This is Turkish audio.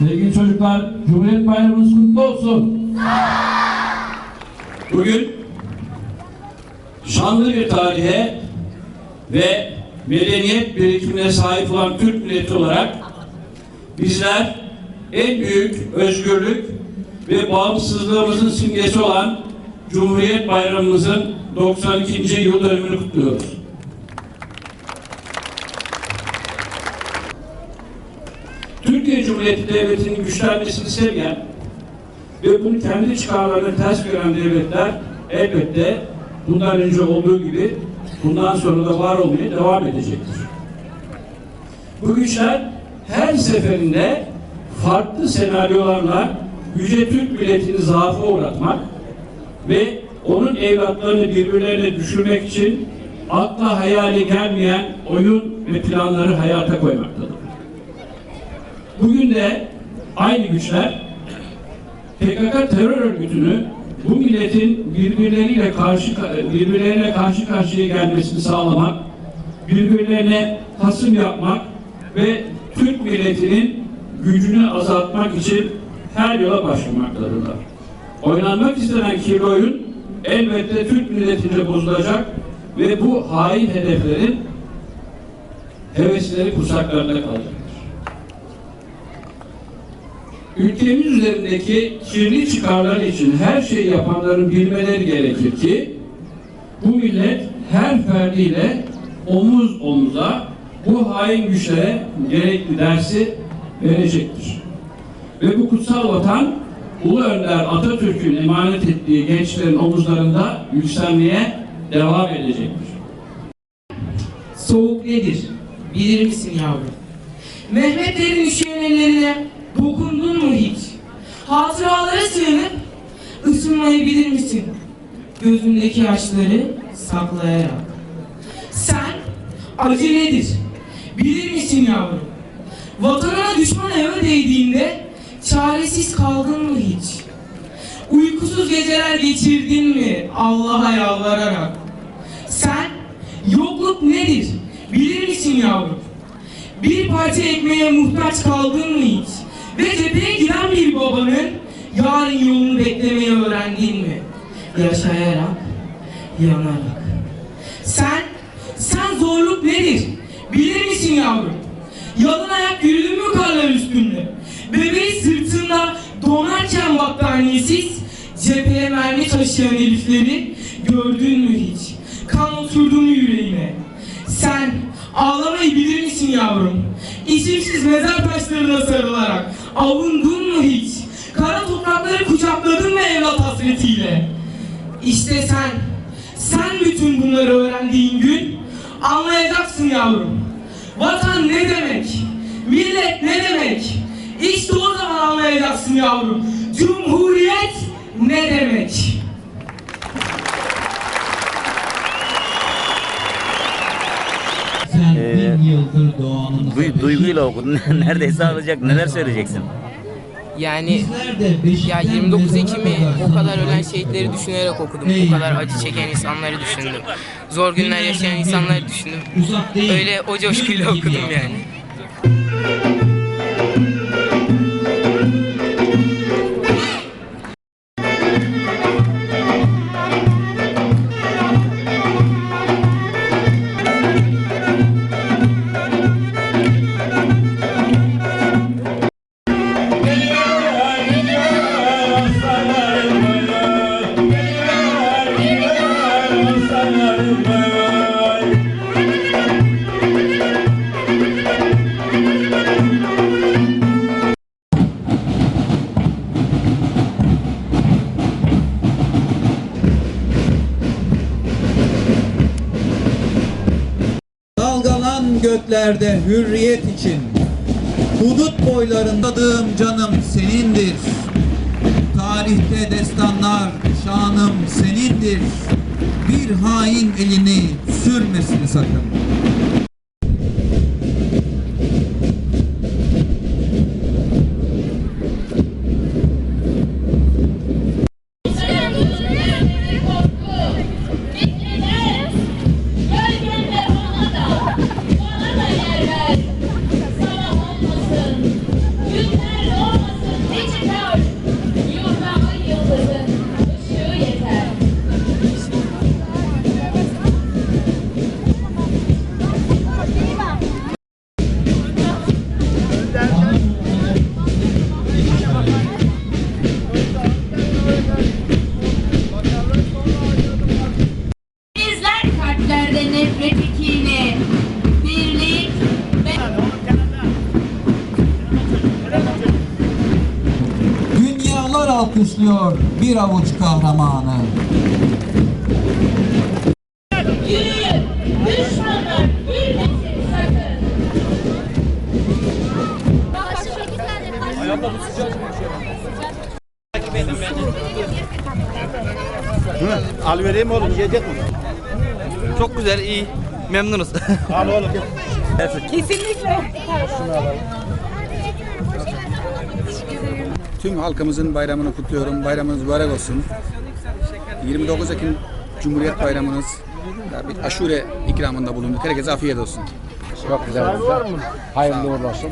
Sevgili çocuklar, Cumhuriyet Bayramınız kutlu olsun. Bugün şanlı bir tarihe ve medeniyet birikimine sahip olan Türk milleti olarak bizler en büyük özgürlük ve bağımsızlığımızın simgesi olan Cumhuriyet Bayramımızın 92. yıl dönümünü kutluyoruz. Cumhuriyeti Devleti'nin güçlenmesini sevmeyen ve bunu kendi çıkarlarına ters gören devletler elbette bundan önce olduğu gibi bundan sonra da var olmaya devam edecektir. Bu güçler her seferinde farklı senaryolarla yüce Türk milletini zaafa uğratmak ve onun evlatlarını birbirlerine düşürmek için akla hayali gelmeyen oyun ve planları hayata koymaktadır. Bugün de aynı güçler PKK terör örgütünü bu milletin birbirleriyle karşı birbirlerine karşı karşıya gelmesini sağlamak, birbirlerine hasım yapmak ve Türk milletinin gücünü azaltmak için her yola başvurmaktadırlar. Oynanmak istenen kirli oyun elbette Türk milletinde bozulacak ve bu hain hedeflerin hevesleri kursaklarında kalacaktır. Ülkemiz üzerindeki kirli çıkarlar için her şeyi yapanların bilmeleri gerekir ki bu millet her ferdiyle omuz omuza bu hain güçlere gerekli dersi verecektir. Ve bu kutsal vatan Ulu Önder Atatürk'ün emanet ettiği gençlerin omuzlarında yükselmeye devam edecektir. Soğuk nedir? Bilir misin yavrum? Mehmetlerin üşüyen ellerine dokundun mu hiç? Hatıralara sığınıp ısınmayı bilir misin? Gözündeki yaşları saklayarak. Sen acı nedir? Bilir misin yavrum? Vatanına düşman eve değdiğinde çaresiz kaldın mı hiç? Uykusuz geceler geçirdin mi Allah'a yalvararak? Sen yokluk nedir? Bilir misin yavrum? Bir parça ekmeğe muhtaç kaldın mı hiç? Ve cepheye giden bir babanın yarın yolunu beklemeyi öğrendin mi? Yaşayarak, yanarak. Sen, sen zorluk nedir? Bilir misin yavrum? Yalın ayak yürüdün mü karlar üstünde? Bebeği sırtında donarken battaniyesiz cepheye mermi taşıyan herifleri gördün mü hiç? Kan oturdu mu yüreğine? Sen ağlamayı bilir misin yavrum? İsimsiz mezar taşlarına sarılarak avundun mu hiç? Kara toprakları kucakladın mı evlat hasretiyle? İşte sen, sen bütün bunları öğrendiğin gün anlayacaksın yavrum. Vatan ne demek? Millet ne demek? İşte o zaman anlayacaksın yavrum. Cumhuriyet ne demek? Sen Ee, Du- duyguyla okudun. Neredeyse alacak. Neler söyleyeceksin? Yani ya beşikten 29 mezara Ekim'i o kadar ölen şehitleri düşünerek okudum. Bu kadar acı çeken insanları düşündüm. Zor günler yaşayan insanları düşündüm. Öyle o coşkuyla okudum yani. Göklerde hürriyet için. Hudut boylarında adığım canım senindir. Tarihte destanlar şanım senindir. Bir hain elini sürmesin sakın Let's go! Alkışlıyor bir avuç kahramanı. Yürüyün, düşmanlar bilmesin sakın. Al vereyim oğlum yiyecek mi? Çok güzel, iyi. Memnunuz. Al oğlum. Tüm halkımızın bayramını kutluyorum. Bayramınız mübarek olsun. 29 Ekim Cumhuriyet Bayramınız bir aşure ikramında bulunduk. Herkese afiyet olsun. Çok güzel. Hayırlı uğurlu olsun.